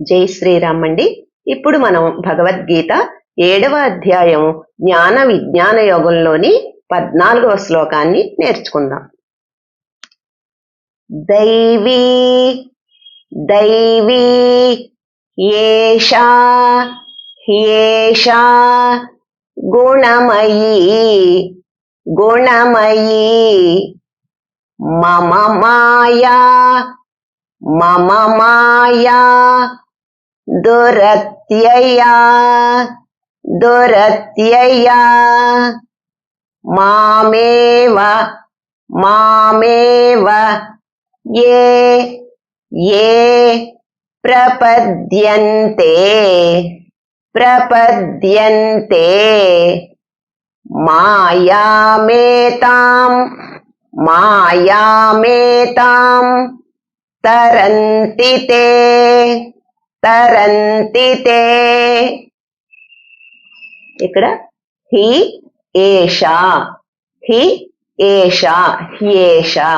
జై శ్రీరామ్ అండి. ఇప్పుడు మనం భగవద్గీత ఏడవ అధ్యాయం జ్ఞాన విజ్ఞాన యోగంలోని పద్నాలుగవ శ్లోకాన్ని నేర్చుకుందాం. దైవీ దైవీ ఏషా ఏషా గుణమయీ గుణమయీ మమ మాయా మమ మాయా దురత్యయా దురత్యయా మామేవ మామేవ ఏ ఏ ప్రపద్యంతే ప్రపద్యంతే మాయామేతాం మాయామేతాం తరంతి తే తరంతి తే. ఇక్కడ హి ఏషా. హి ఏషా. హ్యేషా.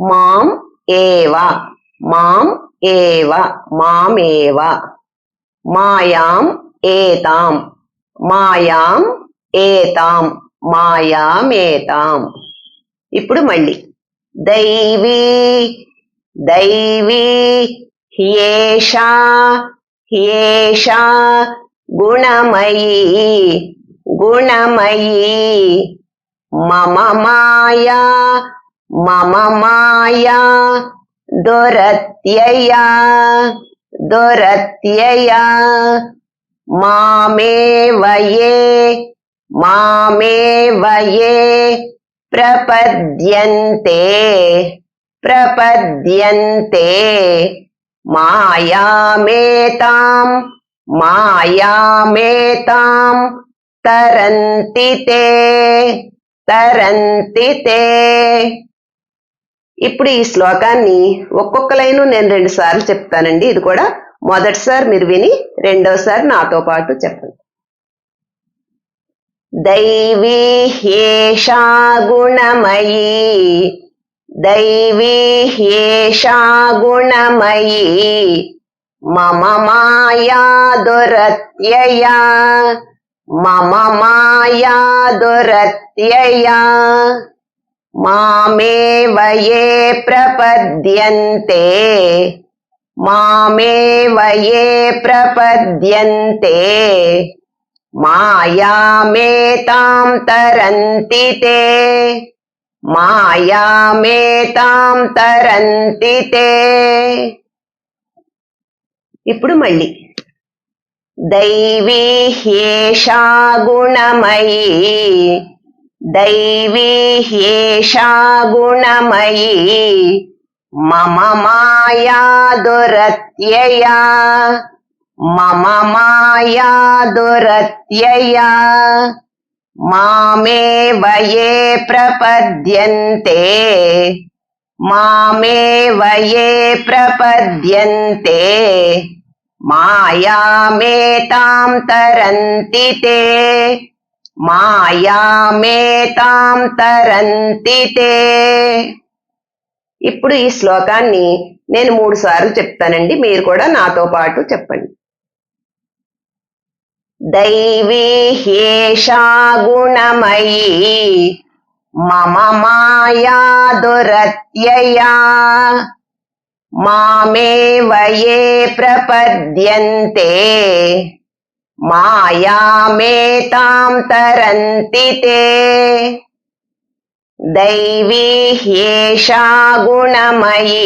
మాం ఏవ. మాం ఏవ. మామేవ మాయాం ఏతాం. మాయాం ఏతాం. మాయామేతాం ఇప్పుడు మళ్ళీ. దైవీ దైవీ హ్యేషా హ్యేషా గుణమయీ గుణమయీ మమ మాయా మమ మాయా దురత్యయా దురత్యయా మామేవ ఏ మామేవ ఏ ప్రపద్యంతే ప్రపద్యంతే. మాయామేతాం మాయామేతాం. తరంతి తే తరంతి తే. ఇప్పుడు ఈ శ్లోకాన్ని ఒక్కొక్క లైను నేను రెండు సార్లు చెప్తానండి. ఇది కూడా మొదటిసారి మీరు విని రెండోసారి నాతో పాటు చెప్పండి. दैवीह्येषा गुणमयी दैवीह्येषा गुणमयी मम माया दुरत्यया मम माया दुरत्यया मामेव ये प्रपद्यन्ते मामेव ये प्रपद्यन्ते మాయామేతాం తరంతి తే. మాయామేతాం తరంతి తే. ఇప్పుడు మళ్ళీ. దైవీహ్యేషా గుణమయీ. దైవీహ్యేషా గుణమయీ. మమ మాయా దురత్యయా. మమ మాయా దురత్యయా మామే వయే ప్రపద్యంతే మామే వయే ప్రపద్యంతే మాయామేతాం తరంతి తే మాయామేతాం తరంతి తే ఇప్పుడు ఈ శ్లోకాన్ని నేను మూడు సార్లు చెప్తానండి. మీరు కూడా నాతో పాటు చెప్పండి. दैवी ह्येषा गुणमयी मम माया दुरत्यया मामेव ये प्रपद्यन्ते मायामेतां तरन्ति ते दैवी ह्येषा गुणमयी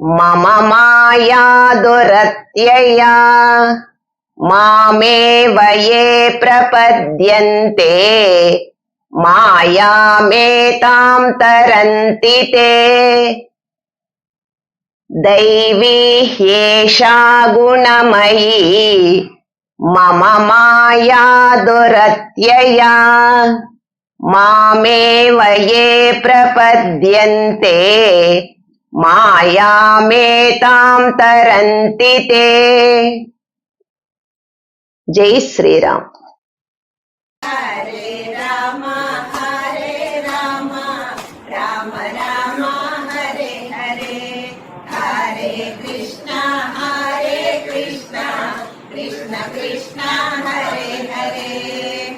मम माया दुरत्यया మామేవ ఏ ప్రపద్యంతే మాయామేతాం తరంతి తే. దైవీ హ్యేషా గుణమయీ మమ మాయా దురత్యయా. మామేవ ఏ ప్రపద్యంతే మాయామేతాం తరంతి తే. జై Sriram Krishna Krishna Hare Hare